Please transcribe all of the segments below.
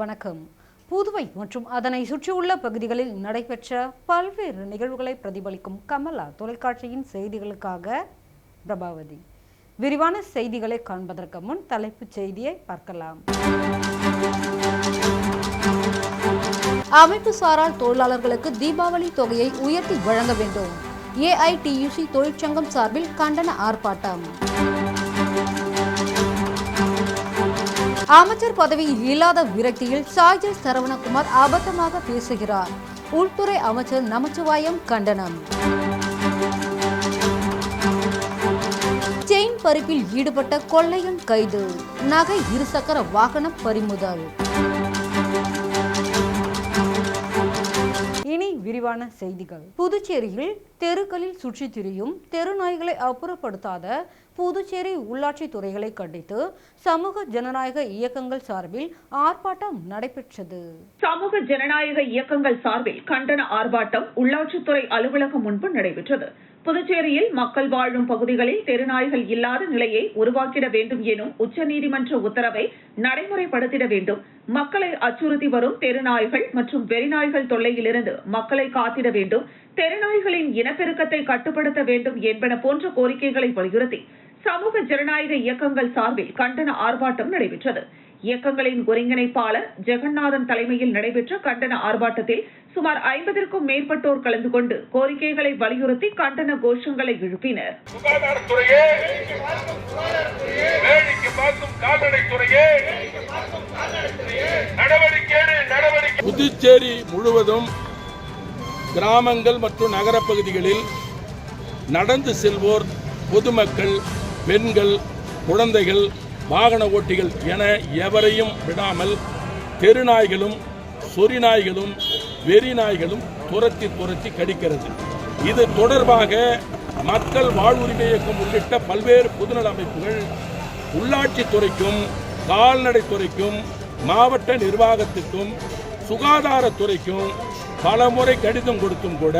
வணக்கம். புதுவை மற்றும் அதனை சுற்றியுள்ள பகுதிகளில் நடைபெற்ற பல்வேறு நிகழ்வுகளை பிரதிபலிக்கும் கமலா தொலைக்காட்சியின் செய்திகளுக்காக பிரபாவதி. விரிவான செய்திகளை காண்பதற்கு முன் தலைப்புச் செய்தியை பார்க்கலாம். அமைப்பு சாரால் தொழிலாளர்களுக்கு தீபாவளி தொகையை உயர்த்தி வழங்க வேண்டும். ஏஐடியுசி தொழிற்சங்கம் சார்பில் கண்டன ஆர்ப்பாட்டம். அமைச்சர் பதவியில் இல்லாத விரக்தியில் சாய்ஜல் சரவணகுமார் அபத்தமாக பேசுகிறார். உள்துறை அமைச்சர் நமச்சிவாயம் கண்டனம். செயின் பறிப்பில் ஈடுபட்ட கொள்ளையன் கைது. நகை இருசக்கர வாகனம் பறிமுதல். இனி விரிவான செய்திகள். புதுச்சேரியில் தெருக்களில் சுற்றித் திரியும் தெருநாய்களை அப்புறப்படுத்தாத புதுச்சேரி உள்ளாட்சி துறைகளை கண்டித்து சமூக ஜனநாயக இயக்கங்கள் சார்பில் ஆர்ப்பாட்டம் நடைபெற்றது. சமூக ஜனநாயக இயக்கங்கள் சார்பில் கண்டன ஆர்ப்பாட்டம் உள்ளாட்சித்துறை அலுவலகம் முன்பு நடைபெற்றது. புதுச்சேரியில் மக்கள் வாழும் பகுதிகளில் தெருநாய்கள் இல்லாத நிலையை உருவாக்கிட வேண்டும் எனும் உச்சநீதிமன்ற உத்தரவை நடைமுறைப்படுத்திட வேண்டும். மக்களை அச்சுறுத்தி வரும் தெருநாய்கள் மற்றும் வெறிநாய்கள் தொல்லையிலிருந்து மக்கள் காத்திட வேண்டும் தெருநாய்களின் இனப்பெருக்கத்தை கட்டுப்படுத்த வேண்டும் என்பன போன்ற கோரிக்கைகளை வலியுறுத்தி சமூக ஜனநாயக இயக்கங்கள் சார்பில் கண்டன ஆர்ப்பாட்டம் நடைபெற்றது. இயக்கங்களின் ஒருங்கிணைப்பாளர் ஜெகநாதன் தலைமையில் நடைபெற்ற கண்டன ஆர்ப்பாட்டத்தில் சுமார் ஐம்பதற்கும் மேற்பட்டோர் கலந்து கொண்டு கோரிக்கைகளை வலியுறுத்தி கண்டன கோஷங்களை எழுப்பினர். புதுச்சேரி முழுவதும் கிராமங்கள் மற்றும் நகரப்பகுதிகளில் நடந்து செல்வோர் பொதுமக்கள் பெண்கள் குழந்தைகள் வாகன ஓட்டிகள் என எவரையும் விடாமல் தெருநாய்களும் சொறிநாய்களும் வெறிநாய்களும் துரத்தி துரத்தி கடிக்கிறது. இது தொடர்பாக மக்கள் வாழ்வுரிமை இயக்கம் உள்ளிட்ட பல்வேறு பொதுநல அமைப்புகள் உள்ளாட்சித்துறைக்கும் கால்நடைத்துறைக்கும் மாவட்ட நிர்வாகத்துக்கும் சுகாதாரத்துறைக்கும் பலமுறை கடிதம் கொடுத்தும் கூட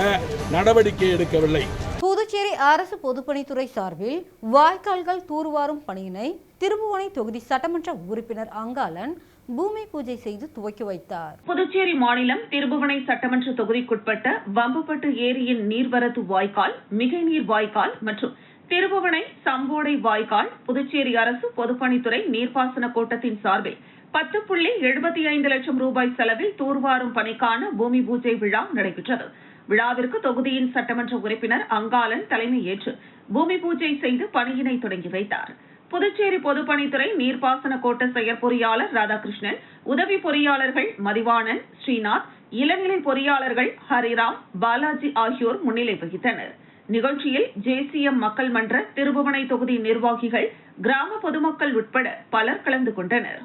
நடவடிக்கை எடுக்கவில்லை. புதுச்சேரி அரசு பொதுப்பணித்துறை சார்பில் வாய்க்கால்கள் தூர்வாரும் பணியினை திருபுவனை தொகுதி சட்டமன்ற உறுப்பினர் அங்காளன் பூமி பூஜை செய்து துவக்கி வைத்தார். புதுச்சேரி மாநிலம் திருபுவனை சட்டமன்ற தொகுதிக்குட்பட்ட வம்பப்பட்டு ஏரியின் நீர்வரத்து வாய்க்கால் மிகை நீர் வாய்க்கால் மற்றும் திருபுவனை சம்போடை வாய்க்கால் புதுச்சேரி அரசு பொதுப்பணித்துறை நீர்ப்பாசன கோட்டத்தின் சார்பில் பத்து புள்ளி எழுபத்தி ஐந்து லட்சம் ரூபாய் செலவில் தூர்வாரும் பணிக்கான பூமி பூஜை விழா நடைபெற்றது. விழாவிற்கு தொகுதியின் சட்டமன்ற உறுப்பினர் அங்காளன் தலைமை ஏற்று பூமி பூஜை செய்து பணியினை தொடங்கி வைத்தார். புதுச்சேரி பொதுப்பணித்துறை நீர்ப்பாசன கோட்ட செயற்பொறியாளர் ராதாகிருஷ்ணன் உதவி பொறியாளர்கள் மதிவாணன் ஸ்ரீநாத் இளநிலை பொறியாளர்கள் ஹரிராம் பாலாஜி ஆகியோர் முன்னிலை வகித்தனர். நிகழ்ச்சியில் ஜேசிஎம் மக்கள் மன்ற திருபுவனை தொகுதி நிர்வாகிகள் கிராம பொதுமக்கள் உட்பட பலர் கலந்து கொண்டனர்.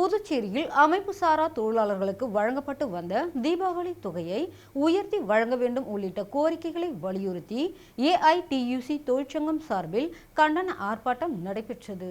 புதுச்சேரியில் அமைப்பு சாரா தொழிலாளர்களுக்கு வழங்கப்பட்டு வந்த தீபாவளி தொகையை உயர்த்தி வழங்க வேண்டும் உள்ளிட்ட கோரிக்கைகளை வலியுறுத்தி ஏஐடியுசி தொழிற்சங்கம் சார்பில் கண்டன ஆர்ப்பாட்டம் நடைபெற்றது.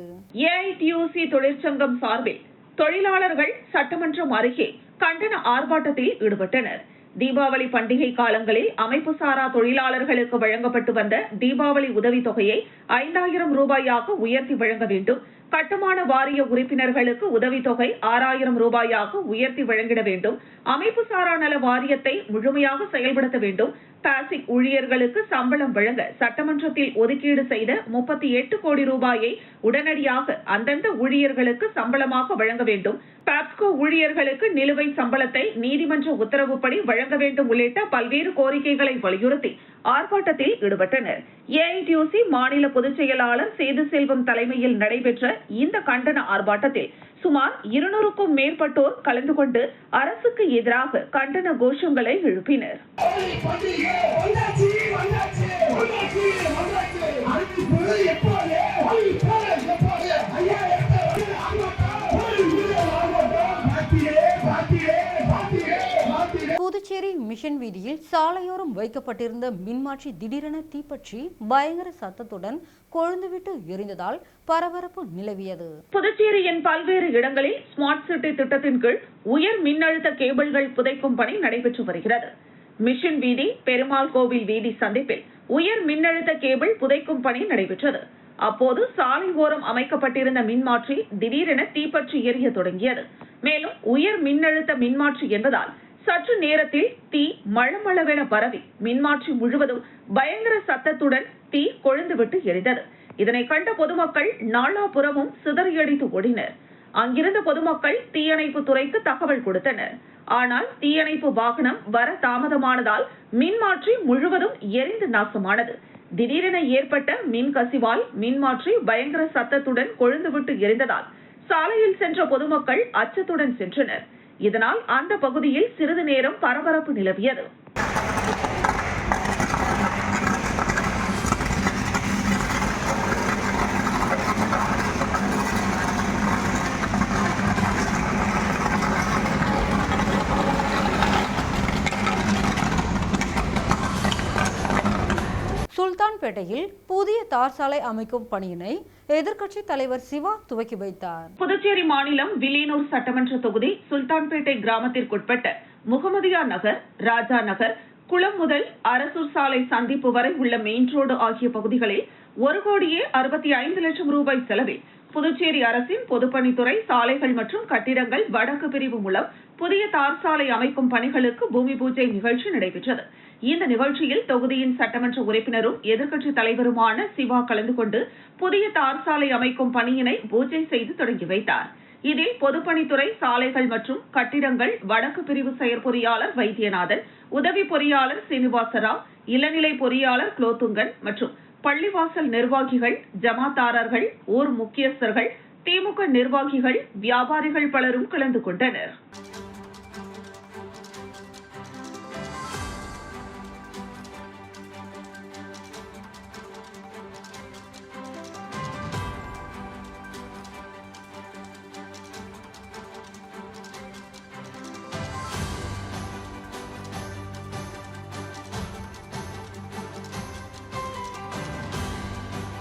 ஏஐடியூசி தொழிற்சங்கம் சார்பில் தொழிலாளர்கள் சட்டமன்றம் அருகே கண்டன ஆர்ப்பாட்டத்தில் ஈடுபட்டனர். தீபாவளி பண்டிகை காலங்களில் அமைப்பு சாரா தொழிலாளர்களுக்கு வழங்கப்பட்டு வந்த தீபாவளி உதவித் தொகையை ஐந்தாயிரம் ரூபாயாக உயர்த்தி வழங்க வேண்டும். கட்டுமான வாரிய உறுப்பினர்களுக்கு உதவித்தொகை ஆறாயிரம் ரூபாயாக உயர்த்தி வழங்கிட வேண்டும். அமைப்பு சாரா நல வாரியத்தை முழுமையாக செயல்படுத்த வேண்டும். பாசிக் ஊழியர்களுக்கு சம்பளம் வழங்க சட்டமன்றத்தில் ஒதுக்கீடு செய்த முப்பத்தி எட்டு கோடி ரூபாயை உடனடியாக அந்தந்த ஊழியர்களுக்கு சம்பளமாக வழங்க வேண்டும். பாப்ஸ்கோ ஊழியர்களுக்கு நிலுவை சம்பளத்தை நீதிமன்ற உத்தரவுப்படி வழங்க வேண்டும் உள்ளிட்ட பல்வேறு கோரிக்கைகளை வலியுறுத்தி ஆர்ப்பாட்டத்தில் ஈடுபட்டனர். ஏஐடியூசி மாநில பொதுச் செயலாளர் சேது செல்வம் தலைமையில் நடைபெற்ற இந்த கண்டன ஆர்ப்பாட்டத்தில் சுமார் இருநூறுக்கும் மேற்பட்டோர் கலந்து கொண்டு அரசுக்கு எதிராக கண்டன கோஷங்களை எழுப்பினர். எப்போது புதுச்சேரி மிஷன் வீதியில் சாலையோரம் வைக்கப்பட்டிருந்த மின்மாற்றி திடீரென தீப்பற்றி பயங்கர சத்தத்துடன் கொழுந்துவிட்டு எரிந்ததால் பரபரப்பு நிலவியது. புதுச்சேரியின் பல்வேறு இடங்களில் ஸ்மார்ட் சிட்டி திட்டத்தின் கீழ் உயர் மின்னழுத்த கேபிள்கள் புதைக்கும் பணி நடைபெற்று வருகிறது. மிஷன் வீதி பெருமாள் கோவில் வீதி சந்திப்பில் உயர் மின்னழுத்த கேபிள் புதைக்கும் பணி நடைபெற்றது. அப்போது சாலை ஓரம் அமைக்கப்பட்டிருந்த மின்மாற்றி திடீரென தீப்பற்றி எரிய தொடங்கியது. மேலும் உயர் மின்னழுத்த மின்மாற்றி என்பதால் சற்று நேரத்தில் தீ மளமளவென பரவி மின்மாற்றி முழுவதும் பயங்கர சத்தத்துடன் தீ கொழுந்துவிட்டு எரிந்தது. இதனை கண்ட பொதுமக்கள் நாலாபுறமும் சிதறியடித்து ஓடினர். அங்கிருந்த பொதுமக்கள் தீயணைப்பு துறைக்கு தகவல் கொடுத்தனர். ஆனால் தீயணைப்பு வாகனம் வர தாமதமானதால் மின்மாற்றி முழுவதும் எரிந்து நாசமானது. திடீரென ஏற்பட்ட மின் கசிவால் மின்மாற்றி பயங்கர சத்தத்துடன் கொழுந்துவிட்டு எரிந்ததால் சாலையில் சென்ற பொதுமக்கள் அச்சத்துடன் சென்றனர். இதனால் அந்த பகுதியில் சிறிது நேரம் பரபரப்பு நிலவியது. சுல்தான்பேட்டையில் புதிய தார் சாலை அமைக்கும் பணியினை எதிர்க்கட்சி தலைவர் சிவா துவக்கி வைத்தார். புதுச்சேரி மாநிலம் வில்லியனூர் சட்டமன்ற தொகுதி சுல்தான்பேட்டை கிராமத்திற்குட்பட்ட முகமதியா நகர் ராஜா நகர் குளம் முதல் அரசூர் சாலை சந்திப்பு வரை உள்ள மெயின் ரோடு ஆகிய பகுதிகளில் ஒரு கோடியே அறுபத்தி ஐந்து லட்சம் ரூபாய் செலவில் புதுச்சேரி அரசின் பொதுப்பணித்துறை சாலைகள் மற்றும் கட்டிடங்கள் வடக்கு பிரிவு மூலம் புதிய தார் சாலை அமைக்கும் பணிகளுக்கு பூமி பூஜை நிகழ்ச்சி நடைபெற்றது. இந்த நிகழ்ச்சியில் தொகுதியின் சட்டமன்ற உறுப்பினரும் எதிர்க்கட்சித் தலைவருமான சிவா கலந்து கொண்டு புதிய தார் சாலை அமைக்கும் பணியினை பூஜை செய்து தொடங்கி வைத்தார். இதில் பொதுப்பணித்துறை சாலைகள் மற்றும் கட்டிடங்கள் வடக்கு பிரிவு செயற்பொறியாளர் வைத்தியநாதன் உதவி பொறியாளர் சீனிவாசராவ் இளநிலை பொறியாளர் குலோத்துங்கன் மற்றும் பள்ளிவாசல் நிர்வாகிகள் ஜமாத்தாரர்கள் ஊர் முக்கியஸ்தர்கள் திமுக நிர்வாகிகள் வியாபாரிகள் பலரும் கலந்து கொண்டனர்.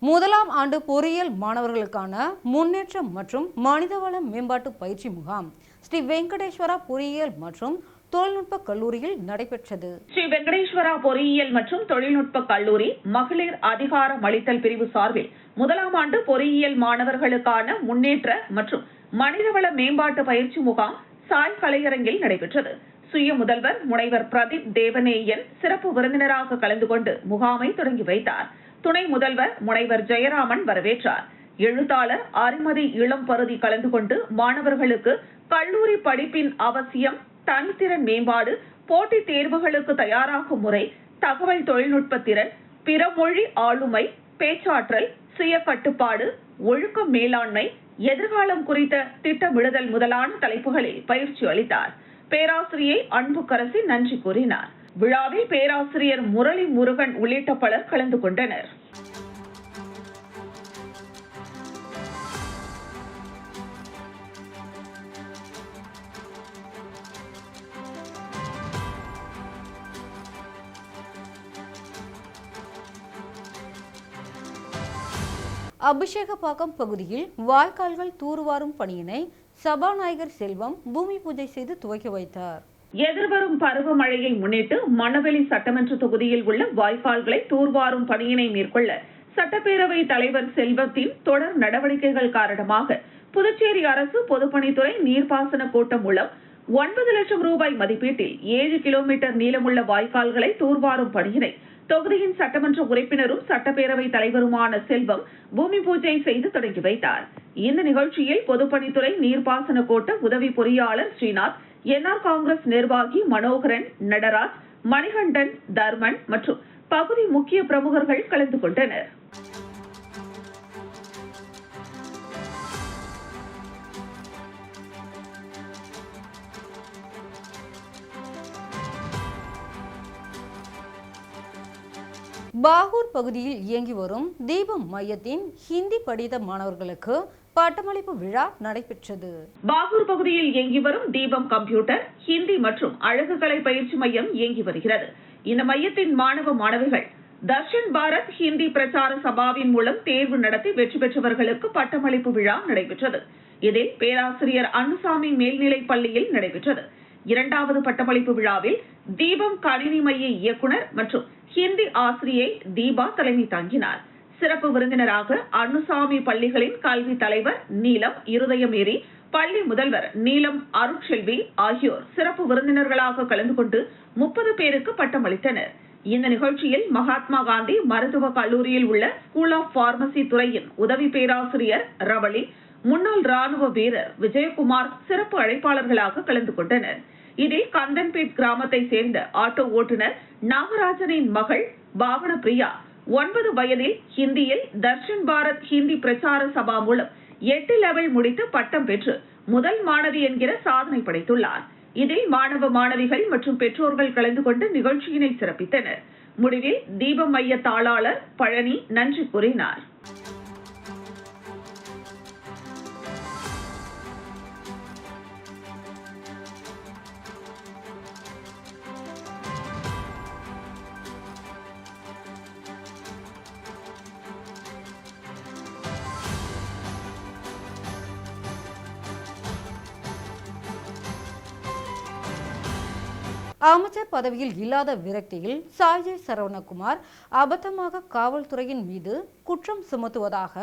முதலாம் ஆண்டு பொறியியல் மாணவர்களுக்கான முன்னேற்றம் மற்றும் மனிதவள மேம்பாட்டு பயிற்சி முகாம் ஸ்ரீ வெங்கடேஸ்வரா பொறியியல் மற்றும் தொழில்நுட்ப கல்லூரியில் நடைபெற்றது. ஸ்ரீ வெங்கடேஸ்வரா பொறியியல் மற்றும் தொழில்நுட்ப கல்லூரி மகளிர் அதிகாரம் அளித்தல் பிரிவு சார்பில் முதலாம் ஆண்டு பொறியியல் மாணவர்களுக்கான முன்னேற்ற மற்றும் மனிதவள மேம்பாட்டு பயிற்சி முகாம் சாய் கலையரங்கில் நடைபெற்றது. சுய முதல்வர் முனைவர் பிரதீப் தேவனேயன் சிறப்பு விருந்தினராக கலந்து கொண்டு முகாமை தொடங்கி வைத்தார். துணை முதல்வர் முனைவர் ஜெயராமன் வரவேற்றார். எழுத்தாளர் அறிமதி இளம் பருதி கலந்து கொண்டு மாணவர்களுக்கு கல்லூரி படிப்பின் அவசியம் தனித்திறன் மேம்பாடு போட்டித் தேர்வுகளுக்கு தயாராகும் முறை தகவல் தொழில்நுட்ப திறன் பிற மொழி ஆளுமை பேச்சாற்றல் சுய கட்டுப்பாடு ஒழுக்க மேலாண்மை எதிர்காலம் குறித்த திட்டமிடுதல் முதலான தலைப்புகளில் பயிற்சி அளித்தார். பேராசிரியை அன்புக்கரசி நன்றி கூறினார். விழாவில் பேராசிரியர் முரளி முருகன் உள்ளிட்ட பலர் கலந்து கொண்டனர். அபிஷேகப்பாக்கம் பகுதியில் வாய்க்கால்கள் தூர்வாரும் பணியினை சபாநாயகர் செல்வம் பூமி பூஜை செய்து துவக்கி வைத்தார். எதிர்வரும் பருவமழையை முன்னிட்டு மணவெளி சட்டமன்ற தொகுதியில் உள்ள வாய்க்கால்களை தூர்வாரும் பணியினை மேற்கொள்ள சட்டப்பேரவை தலைவர் செல்வத்தின் தொடர் நடவடிக்கைகள் காரணமாக புதுச்சேரி அரசு பொதுப்பணித்துறை நீர்ப்பாசன கோட்டம் மூலம் ஒன்பது லட்சம் ரூபாய் மதிப்பீட்டில் ஏழு கிலோமீட்டர் நீளமுள்ள வாய்க்கால்களை தூர்வாரும் பணியினை தொகுதியின் சட்டமன்ற உறுப்பினரும் சட்டப்பேரவை தலைவருமான செல்வம் பூமி பூஜை செய்து தொடங்கி வைத்தார். இந்த நிகழ்ச்சியில் பொதுப்பணித்துறை நீர்ப்பாசன கோட்ட உதவி பொறியாளர் ஸ்ரீநாத் என்ஆர் காங்கிரஸ் நிர்வாகி மனோகரன் நடராஜ் மணிகண்டன் தர்மன் மற்றும் பகுதி முக்கிய பிரமுகர்கள் கலந்து கொண்டனர். பாகூர் பகுதியில் இயங்கி வரும் தீபம் மையத்தின் ஹிந்தி படித்த மாணவர்களுக்கு பட்டமளிப்பு விழா நடைபெற்றது. பாகூர் பகுதியில் இயங்கி வரும் தீபம் கம்ப்யூட்டர் ஹிந்தி மற்றும் அழகுகலை பயிற்சி மையம் இயங்கி வருகிறது. இந்த மையத்தின் மாணவ மாணவிகள் தர்ஷன் பாரத் ஹிந்தி பிரச்சார சபாவின் மூலம் தேர்வு நடத்தி வெற்றி பெற்றவர்களுக்கு பட்டமளிப்பு விழா நடைபெற்றது. இதில் பேராசிரியர் அன்னுசாமி மேல்நிலைப் பள்ளியில் நடைபெற்றது. இரண்டாவது பட்டமளிப்பு விழாவில் தீபம் கணினி மைய இயக்குனர் மற்றும் ஹிந்தி ஆசிரியை தீபா தலைமை தாங்கினார். சிறப்பு விருந்தினராக அன்னுசாமி பள்ளிகளின் கல்வி தலைவர் நீலம் இருதயமேரி பள்ளி முதல்வர் நீலம் அருட்செல்வி ஆகியோர் சிறப்பு விருந்தினர்களாக கலந்து கொண்டு முப்பது பேருக்கு பட்டம் அளித்தனர் இந்த நிகழ்ச்சியில் மகாத்மா காந்தி மருத்துவ கல்லூரியில் உள்ள ஸ்கூல் ஆஃப் பார்மசி துறையின் உதவி பேராசிரியர் ரவளி முன்னாள் ராணுவ வீரர் விஜயகுமார் சிறப்பு அழைப்பாளர்களாக கலந்து கொண்டனர். இதில் கந்தன்பேட் கிராமத்தை சேர்ந்த ஆட்டோ ஓட்டுநர் நாகராஜனின் மகள் பாவன பிரியா ஒன்பது வயதில் ஹிந்தியில் தர்ஷன் பாரத் ஹிந்தி பிரச்சார சபா மூலம் எட்டு லெவல் முடித்து பட்டம் பெற்று முதல் மாணவி என்கிற சாதனை படைத்துள்ளார். இதில் மாணவ மாணவிகள் மற்றும் பெற்றோர்கள் கலந்து கொண்டு நிகழ்ச்சியினை சிறப்பித்தனர். முடிவில் தீபம் மைய தாளாளர் பழனி நன்றி கூறினார். அமைச்சர் பதவியில் இல்லாத விரக்தியில் சாய்ஜய் சரவணகுமார் அபத்தமாக காவல்துறையின் மீது குற்றம் சுமத்துவதாக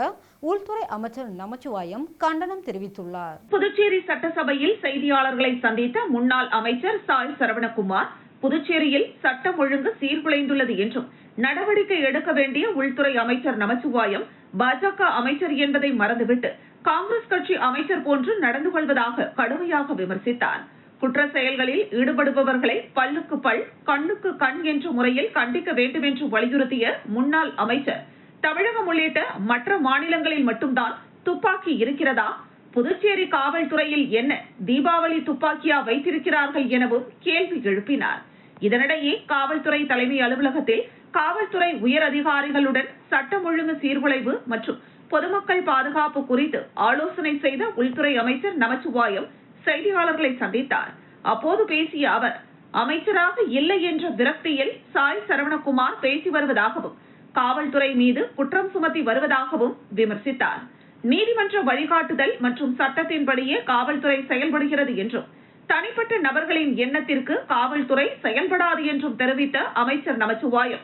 உள்துறை அமைச்சர் நமச்சிவாயம் கண்டனம் தெரிவித்துள்ளார். புதுச்சேரி சட்டசபையில் செய்தியாளர்களை சந்தித்த முன்னாள் அமைச்சர் சாய் சரவணகுமார் புதுச்சேரியில் சட்டம் ஒழுங்கு சீர்குலைந்துள்ளது என்றும் நடவடிக்கை எடுக்க வேண்டிய உள்துறை அமைச்சர் நமச்சிவாயம் பாஜக அமைச்சர் என்பதை மறந்துவிட்டு காங்கிரஸ் கட்சி அமைச்சர் போன்று நடந்து கொள்வதாக கடுமையாக விமர்சித்தார். குற்ற செயல்களில் ஈடுபடுபவர்களை பல்லுக்கு பல் கண்ணுக்கு கண் என்ற முறையில் கண்டிக்க வேண்டும் என்று வலியுறுத்திய முன்னாள் அமைச்சர் தமிழகம் உள்ளிட்ட மற்ற மாநிலங்களில் மட்டும்தான் துப்பாக்கி இருக்கிறதா? புதுச்சேரி காவல்துறையில் என்ன தீபாவளி துப்பாக்கியா வைத்திருக்கிறார்கள் எனவும் கேள்வி எழுப்பினார். இதனிடையே காவல்துறை தலைமை அலுவலகத்தில் காவல்துறை உயர் அதிகாரிகளுடன் சட்டம் ஒழுங்கு சீர்குலைவு மற்றும் பொதுமக்கள் பாதுகாப்பு குறித்து ஆலோசனை செய்த உள்துறை அமைச்சர் நமச்சிவாயம் செய்தியாளர்களை சந்தித்தார். அப்போது பேசிய அவர் அமைச்சராக இல்லை என்ற விரக்தியில் சாய் சரவணகுமார் பேசி வருவதாகவும் காவல்துறை மீது குற்றம் சுமத்தி வருவதாகவும் விமர்சித்தார். நீதிமன்ற வழிகாட்டுதல் மற்றும் சட்டத்தின்படியே காவல்துறை செயல்படுகிறது என்றும் தனிப்பட்ட நபர்களின் எண்ணத்திற்கு காவல்துறை செயல்படாது என்றும் தெரிவித்த அமைச்சர் நமச்சிவாயம்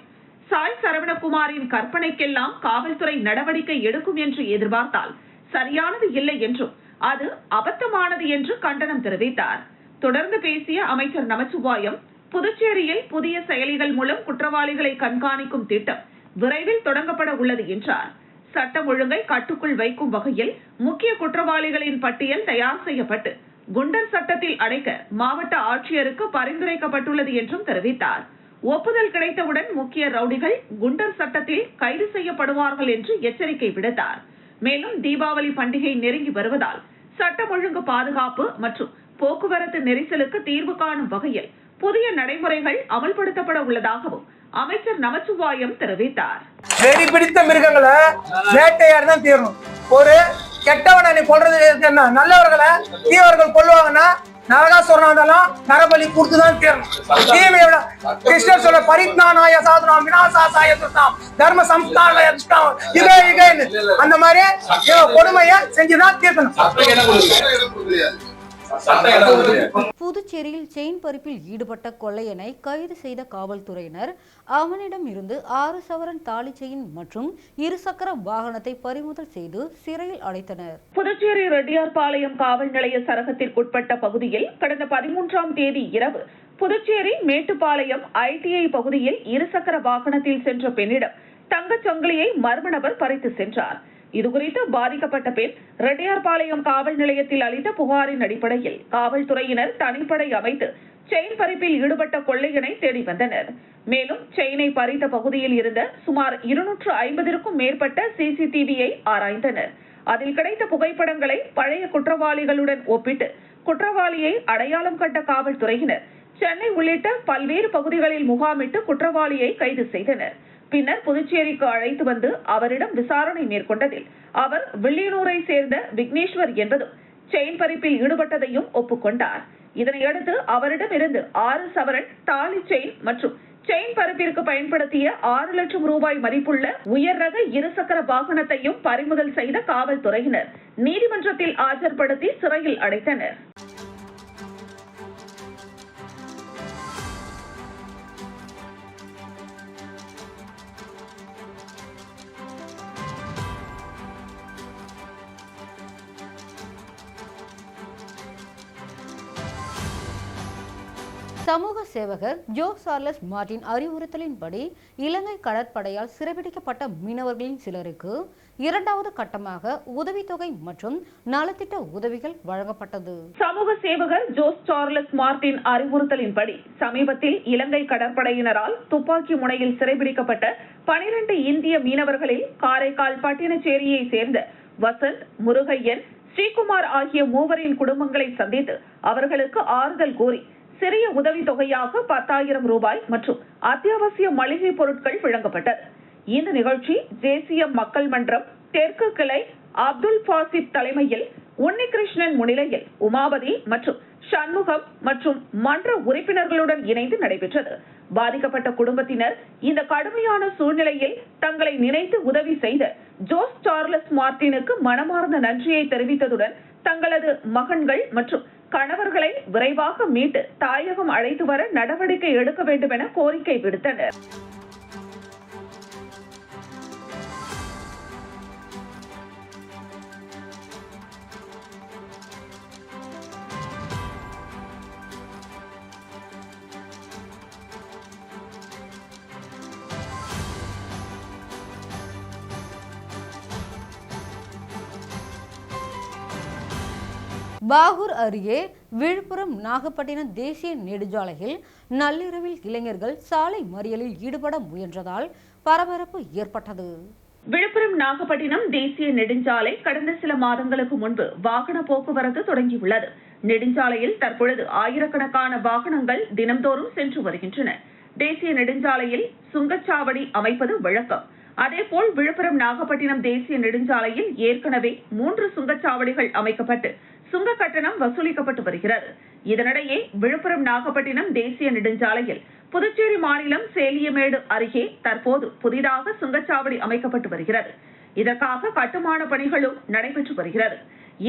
சாய் சரவணகுமாரின் கற்பனைக்கெல்லாம் காவல்துறை நடவடிக்கை எடுக்கும் என்று எதிர்பார்த்தால் சரியானது இல்லை என்றும் அது அபத்தமானது என்று கண்டனம் தெரிவித்தார். தொடர்ந்து பேசிய அமைச்சர் நமச்சிவாயம் புதுச்சேரியில் புதிய செயலிகள் மூலம் குற்றவாளிகளை கண்காணிக்கும் திட்டம் விரைவில் தொடங்கப்பட உள்ளது என்றார். சட்டம் ஒழுங்கை கட்டுக்குள் வைக்கும் வகையில் முக்கிய குற்றவாளிகளின் பட்டியல் தயார் செய்யப்பட்டு குண்டர் சட்டத்தில் அடைக்க மாவட்ட ஆட்சியருக்கு பரிந்துரைக்கப்பட்டுள்ளது என்றும் தெரிவித்தார். ஒப்புதல் கிடைத்தவுடன் முக்கிய ரவுடிகள் குண்டர் சட்டத்தில் கைது செய்யப்படுவார்கள் என்று எச்சரிக்கை விடுத்தார். மேலும் தீபாவளி பண்டிகை நெருங்கி வருவதால் சட்டம் ஒழுங்கு பாதுகாப்பு மற்றும் போக்குவரத்து நெரிசலுக்கு தீர்வு காணும் வகையில் புதிய நடைமுறைகள் அமல்படுத்தப்பட உள்ளதாகவும் அமைச்சர் நமச்சிவாயம் தெரிவித்தார். வெறி பிடித்த மிருகங்களை வேட்டையாடி தான் தீரணும். ஒரு கெட்டவனை நீ என்ன? நல்லவர்களை தீவர்கள் கொள்ளுவாங்கன்னா நரகாசுரனா இருந்தாலும் நரபலி கொடுத்து தான் தீரணும் தீமையோட கிருஷ்ணர் சொல்ல பரித்னானாய சாதனம் வினாசாசாய துஷ்டாம் தர்ம சம்ஸ்தான இதே இதேன்னு அந்த மாதிரி இவன் கொடுமையை செஞ்சுதான் தீர்க்கணும். புதுச்சேரியில் செயின் பறிப்பில் ஈடுபட்ட கொள்ளையனை கைது செய்த காவல்துறையினர். அவனிடம் இருந்து ஆறு சவரன் தாலி செயின் மற்றும் இருசக்கர வாகனத்தை பறிமுதல் செய்து சிறையில் அடைத்தனர். புதுச்சேரி ரெட்டியார்பாளையம் காவல் நிலைய சரகத்திற்குட்பட்ட பகுதியில் கடந்த பதிமூன்றாம் தேதி இரவு புதுச்சேரி மேட்டுப்பாளையம் ஐடிஐ பகுதியில் இருசக்கர வாகனத்தில் சென்ற பெண்ணிடம் தங்கச் சங்கிலியை மர்ம நபர் பறித்து சென்றார். இதுகுறித்து பாதிக்கப்பட்ட பெண் ரெட்டியார்பாளையம் காவல் நிலையத்தில் அளித்த புகாரின் அடிப்படையில் காவல்துறையினர் தனிப்படை அமைத்து செயின் பறிப்பில் ஈடுபட்ட கொள்ளையனை தேடி வந்தனர். மேலும் செயினை பறித்த பகுதியில் இருந்த சுமார் இருநூற்று ஐம்பதிற்கும் மேற்பட்ட சிசிடிவியை ஆராய்ந்தனர். அதில் கிடைத்த புகைப்படங்களை பழைய குற்றவாளிகளுடன் ஒப்பிட்டு குற்றவாளியை அடையாளம் கண்ட காவல்துறையினர் சென்னை உள்ளிட்ட பல்வேறு பகுதிகளில் முகாமிட்டு குற்றவாளியை கைது செய்தனர். பின்னர் புதுச்சேரிக்கு அழைத்து வந்து அவரிடம் விசாரணை மேற்கொண்டதில் அவர் வில்லியனூரை சேர்ந்த விக்னேஸ்வர் என்பதும் செயின் பறிப்பில் ஈடுபட்டதையும் ஒப்புக்கொண்டார். இதனையடுத்து அவரிடம் இருந்து ஆறு சவரன் தாலி செயின் மற்றும் செயின் பறிப்பிற்கு பயன்படுத்திய ஆறு லட்சம் ரூபாய் மதிப்புள்ள உயர் ரக இருசக்கர வாகனத்தையும் பறிமுதல் செய்த காவல்துறையினர் நீதிமன்றத்தில் ஆஜர்படுத்தி சிறையில் அடைத்தனர். சமூக சேவகர் ஜோ சார்லஸ் மார்டின் அறிவுறுத்தலின்படி இலங்கை கடற்படையால் சிறைபிடிக்கப்பட்ட மீனவர்களின் சிலருக்கு இரண்டாவது கட்டமாக உதவித்தொகை மற்றும் நலத்திட்ட உதவிகள் வழங்கப்பட்டது. சமூக சேவகர் ஜோஸ் சார்லஸ் மார்டின் அறிவுறுத்தலின்படி சமீபத்தில் இலங்கை கடற்படையினரால் துப்பாக்கி முனையில் சிறைபிடிக்கப்பட்ட பனிரெண்டு இந்திய மீனவர்களில் காரைக்கால் பட்டினச்சேரியை சேர்ந்த வசந்த் முருகையன் ஸ்ரீகுமார் ஆகிய மூவரின் குடும்பங்களை சந்தித்து அவர்களுக்கு ஆறுதல் கூறி சிறிய உதவித் தொகையாக பத்தாயிரம் ரூபாய் மற்றும் அத்தியாவசிய மளிகை பொருட்கள் வழங்கப்பட்டது. இந்த நிகழ்ச்சி தேசிய மக்கள் மன்றம் தெற்கு கிளை அப்துல் பாசிப் தலைமையில் உன்னிகிருஷ்ணன் முன்னிலையில் உமாபதி மற்றும் சண்முகம் மற்றும் மன்ற உறுப்பினர்களுடன் இணைந்து நடைபெற்றது. பாதிக்கப்பட்ட குடும்பத்தினர் இந்த கடுமையான சூழ்நிலையில் தங்களை நினைத்து உதவி செய்த ஜோஸ் சார்லஸ் மார்டினுக்கு மனமார்ந்த நன்றியை தெரிவித்ததுடன் தங்களது மகன்கள் மற்றும் கணவர்களை விரைவாக மீட்டு தாயகம் அழைத்து வர நடவடிக்கை எடுக்க வேண்டும் என கோரிக்கை விடுத்தனர். பாகூர் அருகே விழுப்புரம் நாகப்பட்டினம் தேசிய நெடுஞ்சாலையில் நள்ளிரவில் இளைஞர்கள் சாலை மறியலில் ஈடுபட முயன்றதால் பரபரப்பு ஏற்பட்டது. விழுப்புரம் நாகப்பட்டினம் தேசிய நெடுஞ்சாலை கடந்த சில மாதங்களுக்கு முன்பு வாகன போக்குவரத்து தொடங்கியுள்ளது. நெடுஞ்சாலையில் தற்பொழுது ஆயிரக்கணக்கான வாகனங்கள் தினம்தோறும் சென்று வருகின்றன. தேசிய நெடுஞ்சாலையில் சுங்கச்சாவடி அமைப்பது வழக்கம். அதேபோல் விழுப்புரம் நாகப்பட்டினம் தேசிய நெடுஞ்சாலையில் ஏற்கனவே மூன்று சுங்கச்சாவடிகள் அமைக்கப்பட்டு சுங்க கட்டணம் வசூலிக்கப்பட்டு வருகிறது. இதனிடையே விழுப்புரம் நாகப்பட்டினம் தேசிய நெடுஞ்சாலையில் புதுச்சேரி மாநிலம் சேலியமேடு அருகே தற்போது புதிதாக சுங்கச்சாவடி அமைக்கப்பட்டு வருகிறது. இதற்காக கட்டுமான பணிகளும் நடைபெற்று வருகிறது.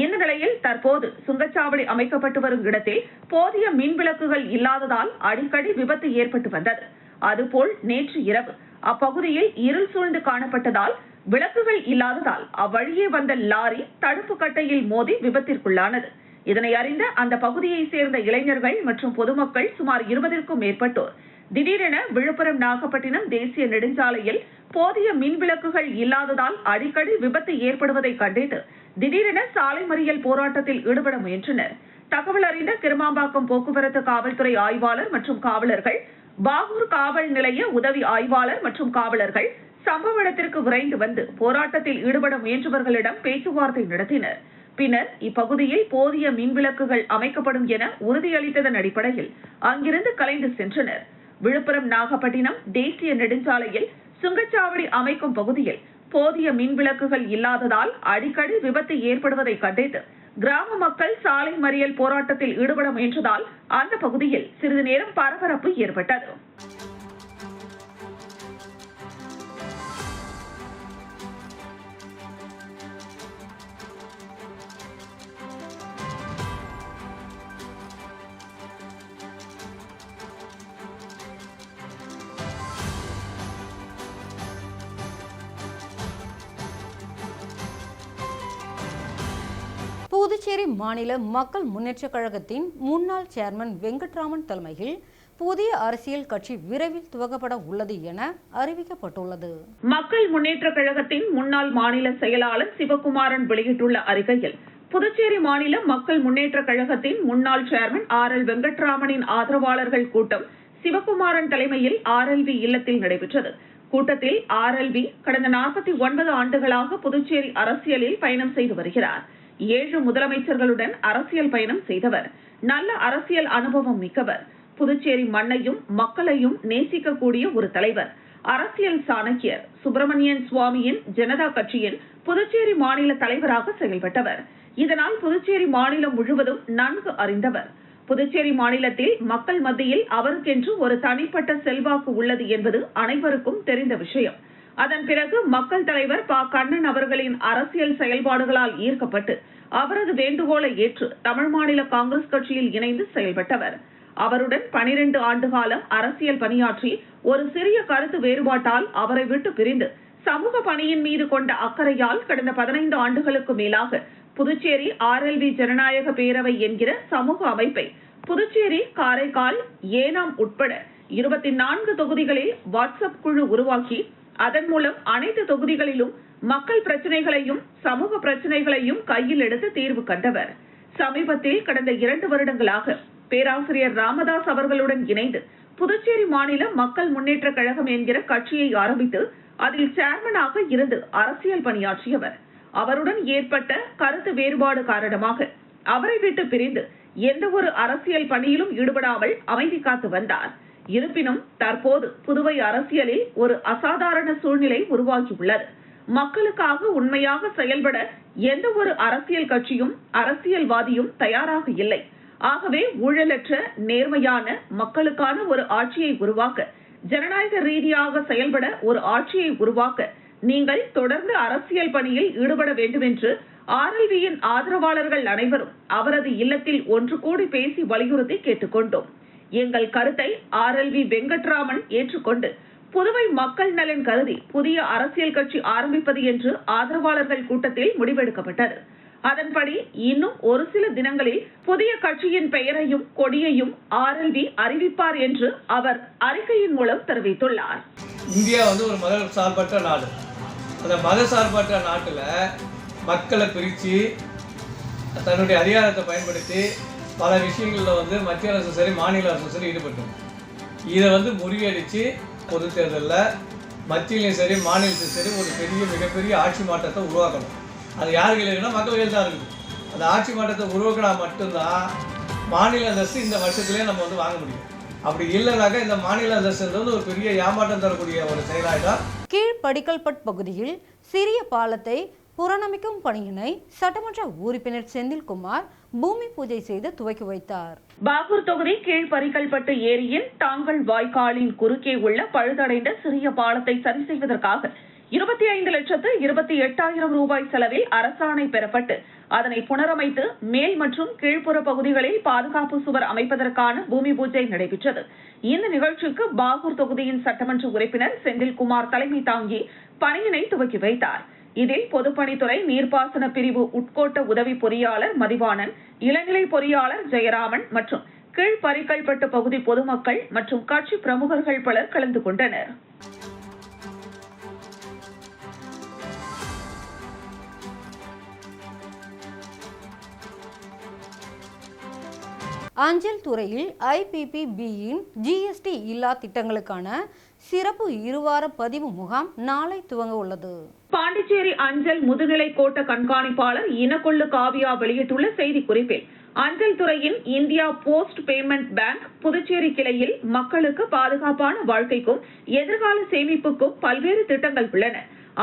இந்த நிலையில் தற்போது சுங்கச்சாவடி அமைக்கப்பட்டு வரும் இடத்தில் போதிய மின் விளக்குகள் இல்லாததால் அடிக்கடி விபத்து ஏற்பட்டு வந்தது. அதுபோல் நேற்று இரவு அப்பகுதியில் இருள் சூழ்ந்து காணப்பட்டதால் விளக்குகள் இல்லாததால் அவ்வழியே வந்த லாரி தடுப்பு கட்டையில் மோதி விபத்திற்குள்ளானது. இதனை அறிந்த அந்த பகுதியைச் சேர்ந்த இளைஞர்கள் மற்றும் பொதுமக்கள் சுமார் இருபதிற்கும் மேற்பட்டோர். திடீரென விழுப்புரம் நாகப்பட்டினம் தேசிய நெடுஞ்சாலையில் போதிய மின் விளக்குகள் இல்லாததால் அடிக்கடி விபத்து ஏற்படுவதை கண்டித்து திடீரென சாலை மறியல் போராட்டத்தில் ஈடுபட முயன்றனர். தகவல் அறிந்த கிருமாம்பாக்கம் போக்குவரத்து காவல்துறை ஆய்வாளர் மற்றும் காவலர்கள் பாகூர் காவல் நிலைய உதவி ஆய்வாளர் மற்றும் காவலர்கள் சம்பவ இடத்திற்கு விரைந்து வந்து போராட்டத்தில் ஈடுபட முயன்றவர்களிடம் பேச்சுவார்த்தை நடத்தினர். பின்னர் இப்பகுதியில் போதிய மின்விளக்குகள் அமைக்கப்படும் என உறுதியளித்ததன் அடிப்படையில் அங்கிருந்து கலைந்து சென்றனர். விழுப்புரம் நாகப்பட்டினம் தேசிய நெடுஞ்சாலையில் சுங்கச்சாவடி அமைக்கும் பகுதியில் போதிய மின்விளக்குகள் இல்லாததால் அடிக்கடி விபத்து ஏற்படுவதை கண்டித்து கிராம மக்கள் சாலை மறியல் போராட்டத்தில் ஈடுபட முயன்றதால் அந்த பகுதியில் சிறிது நேரம் பரபரப்பு ஏற்பட்டது. புதுச்சேரி மாநில மக்கள் முன்னேற்றக் கழகத்தின் முன்னாள் சேர்மன் வெங்கட்ராமன் தலைமையில் புதிய அரசியல் கட்சி விரைவில் துவக்கப்பட உள்ளது என அறிவிக்கப்பட்டுள்ளது. மக்கள் முன்னேற்ற கழகத்தின் முன்னாள் மாநில செயலாளர் சிவகுமாரன் வெளியிட்டுள்ள அறிக்கையில் புதுச்சேரி மாநில மக்கள் முன்னேற்ற கழகத்தின் முன்னாள் சேர்மன் ஆர் எல் வெங்கட்ராமனின் ஆதரவாளர்கள் கூட்டம் சிவகுமாரன் தலைமையில் ஆர்எல்வி இல்லத்தில் நடைபெற்றது. கூட்டத்தில் ஆர்எல்வி கடந்த நாற்பத்தி ஒன்பது ஆண்டுகளாக புதுச்சேரி அரசியலில் பயணம் செய்து வருகிறார். ஏழு முதலமைச்சர்களுடன் அரசியல் பயணம் செய்தவர். நல்ல அரசியல் அனுபவம் மிக்கவர். புதுச்சேரி மண்ணையும் மக்களையும் நேசிக்கக்கூடிய ஒரு தலைவர். அரசியல் சாணக்கியர். சுப்பிரமணியன் சுவாமியின் ஜனதா கட்சியின் புதுச்சேரி மாநில தலைவராக செயல்பட்டவர். இதனால் புதுச்சேரி மாநிலம் முழுவதும் நன்கு அறிந்தவர். புதுச்சேரி மாநிலத்தில் மக்கள் மத்தியில் அவருக்கென்று ஒரு தனிப்பட்ட செல்வாக்கு உள்ளது என்பது அனைவருக்கும் தெரிந்த விஷயம். அதன் பிறகு மக்கள் தலைவர் ப. கண்ணன் அவர்களின் அரசியல் செயல்பாடுகளால் ஈர்க்கப்பட்டு அவரது வேண்டுகோளை ஏற்று தமிழ் மாநில காங்கிரஸ் கட்சியில் இணைந்து செயல்பட்டவர். அவருடன் பனிரெண்டு ஆண்டு காலம் அரசியல் பணியாற்றி ஒரு சிறிய கருத்து வேறுபாட்டால் அவரை விட்டு பிரிந்து சமூக பணியின் மீது கொண்ட அக்கறையால் கடந்த பதினைந்து ஆண்டுகளுக்கு மேலாக புதுச்சேரி ஆர்எல்வி ஜனநாயக பேரவை என்கிற சமூக அமைப்பை புதுச்சேரி காரைக்கால் ஏனாம் உட்பட இருபத்தி நான்கு தொகுதிகளில் வாட்ஸ்அப் குழு உருவாக்கி அதன் மூலம் அனைத்து தொகுதிகளிலும் மக்கள் பிரச்சனைகளையும் சமூக பிரச்சனைகளையும் கையில் எடுத்து தீர்வு கண்டவர். சமீபத்தில் கடந்த இரண்டு வருடங்களாக பேராசிரியர் ராமதாஸ் அவர்களுடன் இணைந்து புதுச்சேரி மாநில மக்கள் முன்னேற்ற கழகம் என்கிற கட்சியை ஆரம்பித்து அதில் சேர்மனாக இருந்து அரசியல் பணியாற்றியவர். அவருடன் ஏற்பட்ட கருத்து வேறுபாடு காரணமாக அவரை விட்டு பிரிந்து எந்த ஒரு அரசியல் பணியிலும் ஈடுபடாமல் அமைதி காத்து வந்தார். இருப்பினும் தற்போது புதுவை அரசியலில் ஒரு அசாதாரண சூழ்நிலை உருவாகியுள்ளது. மக்களுக்காக உண்மையாக செயல்பட எந்த ஒரு அரசியல் கட்சியும் அரசியல்வாதியும் தயாராக இல்லை. ஆகவே ஊழலற்ற நேர்மையான மக்களுக்கான ஒரு ஆட்சியை உருவாக்க ஜனநாயக ரீதியாக செயல்பட ஒரு ஆட்சியை உருவாக்க நீங்கள் தொடர்ந்து அரசியல் பணியில் ஈடுபட வேண்டும் என்று ஆர்எல்வியின் ஆதரவாளர்கள் அனைவரும் அவரது இல்லத்தில் ஒன்று கூடி பேசி வலியுறுத்தி கேட்டுக்கொண்டோம். எங்கள் கருத்தை ஆர்எல்வி வெங்கட்ராமன் ஏற்றுக்கொண்டு புதுவை மக்கள் நலன் கருதி புதிய அரசியல் கட்சி ஆரம்பிப்பது என்று ஆதரவாளர்கள் கூட்டத்தில் முடிவெடுக்கப்பட்டது. அதன்படி இன்னும் ஒரு சில தினங்களில் புதிய கட்சியின் பெயரையும் கொடியையும் ஆர்எல்வி அறிவிப்பார் என்று அவர் அறிக்கையின் மூலம் தெரிவித்துள்ளார். இந்தியா வந்து ஒரு மத சார்பற்ற நாடு. அந்த மத சார்பற்ற நாட்டில் மக்களை பிரித்து தன்னுடைய அதிகாரத்தை பயன்படுத்தி பல விஷயங்களில் வந்து மத்திய அரசும் சரி மாநில அரசும் சரி ஈடுபட்டோம் இதை வந்து முறியடித்து பொது தேர்தலில் மத்தியிலையும் சரி மாநிலத்திலும் சரி ஒரு பெரிய மிகப்பெரிய ஆட்சி மாற்றத்தை உருவாக்கணும். அது யார் கையில் இருக்குன்னா மக்கள் கையில் தான் இருக்குது. அந்த ஆட்சி மாற்றத்தை உருவாக்கினா மட்டும்தான் மாநில அந்தஸ்து இந்த வருஷத்துலேயே நம்ம வந்து வாங்க முடியும். அப்படி இல்லைனாக்கா இந்த மாநில அந்தஸ்து வந்து ஒரு பெரிய ஏமாற்றம் தரக்கூடிய ஒரு செயலாக கீழ் கீழ்படிக்கல்பட் பகுதியில் சிறிய பாலத்தை புறநமிக்கும் பணியினை சட்டமன்ற உறுப்பினர் செந்தில்குமார் பூமி பூஜை செய்து துவக்கி வைத்தார். பாகூர் தொகுதி கீழ்பரிக்கல்பட்டு ஏரியின் தாங்கல் வாய்க்காலின் குறுக்கே உள்ள பழுதடைந்த சிறிய பாலத்தை சரி செய்வதற்காக இருபத்தி ஐந்து லட்சத்து இருபத்தி எட்டாயிரம் ரூபாய் செலவில் அரசாணை பெறப்பட்டு அதனை புனரமைத்து மேல் மற்றும் கீழ்ப்புற பகுதிகளில் பாதுகாப்பு சுவர் அமைப்பதற்கான பூமி பூஜை நடைபெற்றது. இந்த நிகழ்ச்சிக்கு பாகூர் தொகுதியின் சட்டமன்ற உறுப்பினர் செந்தில்குமார் தலைமை தாங்கி பணியினை துவக்கி வைத்தார். இதில் பொதுப்பணித்துறை நீர்ப்பாசன பிரிவு உட்கோட்ட உதவி பொறியாளர் மதிவாணன் இளநிலை பொறியாளர் ஜெயராமன் மற்றும் கீழ்பரிக்கல்பட்டு பகுதி பொதுமக்கள் மற்றும் கட்சி பிரமுகர்கள் பலர் கலந்து கொண்டனர். அஞ்சல் துறையில் ஐபிபிபியின் ஜிஎஸ்டி இல்லா திட்டங்களுக்கான சிறப்பு இருவார பதிவு முகாம் நாளை துவங்க உள்ளது. பாண்டிச்சேரி அஞ்சல் முதுநிலை கோட்ட கண்காணிப்பாளர் இனக்கொள்ளு காவியா வெளியிட்டுள்ள செய்திக்குறிப்பில் அஞ்சல் துறையின் India post payment bank Puducherry கிளையில் மக்களுக்கு பாதுகாப்பான வாழ்க்கைக்கும் எதிர்கால சேமிப்புக்கும் பல்வேறு திட்டங்கள் உள்ளன.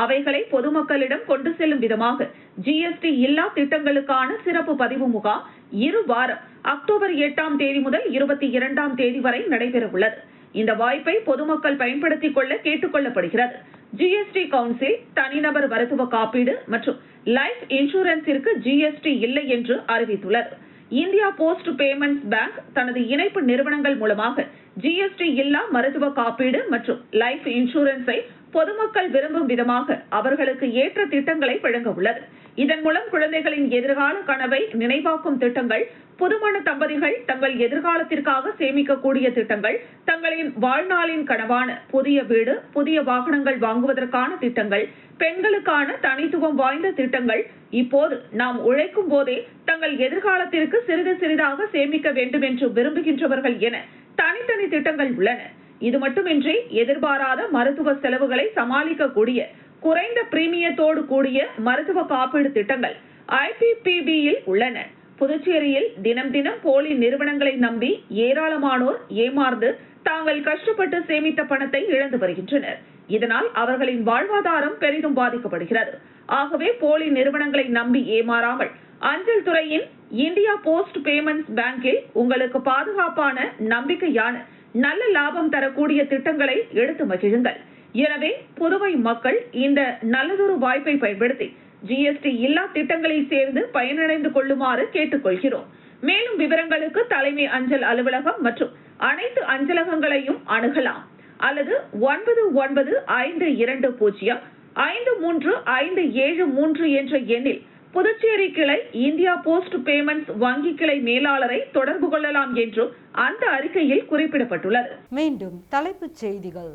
அவைகளை பொதுமக்களிடம் கொண்டு செல்லும் விதமாக ஜிஎஸ்டி இல்லா திட்டங்களுக்கான சிறப்பு பதிவு முகாம் இரு வாரம் அக்டோபர் எட்டாம் தேதி முதல் இருபத்தி இரண்டாம் தேதி வரை நடைபெறவுள்ளது. இந்த வாய்ப்பை பொதுமக்கள் பயன்படுத்திக் கொள்ள கேட்டுக் கொள்ளப்படுகிறது. ஜிஎஸ்டி கவுன்சில் தனிநபர் மருத்துவ காப்பீடு மற்றும் லைஃப் இன்சூரன்ஸிற்கு ஜிஎஸ்டி இல்லை என்று அறிவித்துள்ளது. இந்தியா போஸ்ட் பேமெண்ட்ஸ் பேங்க் தனது இணைப்பு நிறுவனங்கள் மூலமாக ஜிஎஸ்டி இல்லா மருத்துவ காப்பீடு மற்றும் லைஃப் இன்சூரன்ஸை பொதுமக்கள் விரும்பும் விதமாக அவர்களுக்கு ஏற்ற திட்டங்களை வழங்க உள்ளது. இதன் மூலம் குழந்தைகளின் எதிர்கால கனவை நினைவாக்கும் திட்டங்கள் புதுமண தம்பதிகள் தங்கள் எதிர்காலத்திற்காக சேமிக்கக்கூடிய திட்டங்கள் தங்களின் வாழ்நாளின் கனவான புதிய வீடு புதிய வாகனங்கள் வாங்குவதற்கான திட்டங்கள் பெண்களுக்கான தனித்துவம் வாய்ந்த திட்டங்கள் இப்போது நாம் உழைக்கும் போதே தங்கள் எதிர்காலத்திற்கு சிறிது சிறிதாக சேமிக்க வேண்டும் என்று விரும்புகின்றவர்கள் என தனித்தனி திட்டங்கள் உள்ளன. இது மட்டுமின்றி எதிர்பாராத மருத்துவ செலவுகளை சமாளிக்கக்கூடிய குறைந்த பிரீமியத்தோடு கூடிய மருத்துவ காப்பீடு திட்டங்கள் ஐபிபிபியில் உள்ளன. புதுச்சேரியில் தினம் தினம் போலி நிறுவனங்களை நம்பி ஏராளமானோர் ஏமாந்து தாங்கள் கஷ்டப்பட்டு சேமித்த பணத்தை இழந்து வருகின்றனர். இதனால் அவர்களின் வாழ்வாதாரம் பெரிதும் பாதிக்கப்படுகிறது. ஆகவே போலி நிறுவனங்களை நம்பி ஏமாறாமல் அஞ்சல் துறையின் இந்தியா போஸ்ட் பேமெண்ட்ஸ் பேங்கில் உங்களுக்கு பாதுகாப்பான நம்பிக்கையான நல்ல லாபம் தரக்கூடிய திட்டங்களை எடுத்து மகிழுங்கள். எனவே புதுவை மக்கள் இந்த நல்லதொரு வாய்ப்பை பயன்படுத்தி ஜிஎஸ்டி இல்லா திட்டங்களில் சேர்ந்து பயனடைந்து கொள்ளுமாறு கேட்டுக்கொள்கிறோம். மேலும் விவரங்களுக்கு தலைமை அஞ்சல் அலுவலகம் மற்றும் அனைத்து அஞ்சலகங்களையும் அணுகலாம். அல்லது ஒன்பது ஒன்பது ஐந்து இரண்டு பூஜ்ஜியம் ஐந்து மூன்று ஐந்து ஏழு மூன்று என்ற எண்ணில் புதுச்சேரி கிளை இந்தியா போஸ்ட் பேமெண்ட்ஸ் வங்கி கிளை மேலாளரை தொடர்பு கொள்ளலாம் என்றும் அந்த அறிக்கையில் குறிப்பிடப்பட்டுள்ளது. மீண்டும் தலைப்புச் செய்திகள்.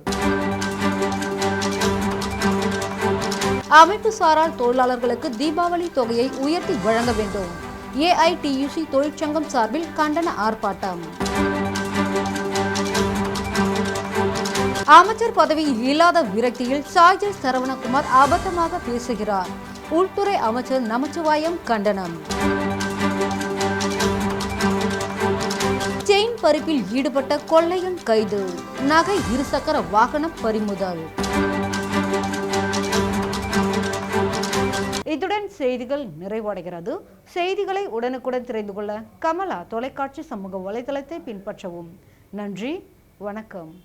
அமைப்பு சாரால் தொழிலாளர்களுக்கு தீபாவளி தொகையை உயர்த்தி வழங்க வேண்டும். ஏஐடியுசி தொழிற்சங்கம் சார்பில் கண்டன ஆர்ப்பாட்டம். அமைச்சர் பதவியில் இல்லாத விரக்தியில் சாய்ஜல் சரவணகுமார் அபத்தமாக பேசுகிறார். உள்துறை அமைச்சர் நமச்சிவாயம் கண்டனம். செயின் பறிப்பில் ஈடுபட்ட கொள்ளையன் கைது. நகை இருசக்கர வாகனம் பறிமுதல். இத்துடன் செய்திகள் நிறைவடைகிறது. செய்திகளை உடனுக்குடன் தெரிந்து கொள்ள கமலா தொலைக்காட்சி சமூக வலைதளத்தை பின்பற்றவும். நன்றி வணக்கம்.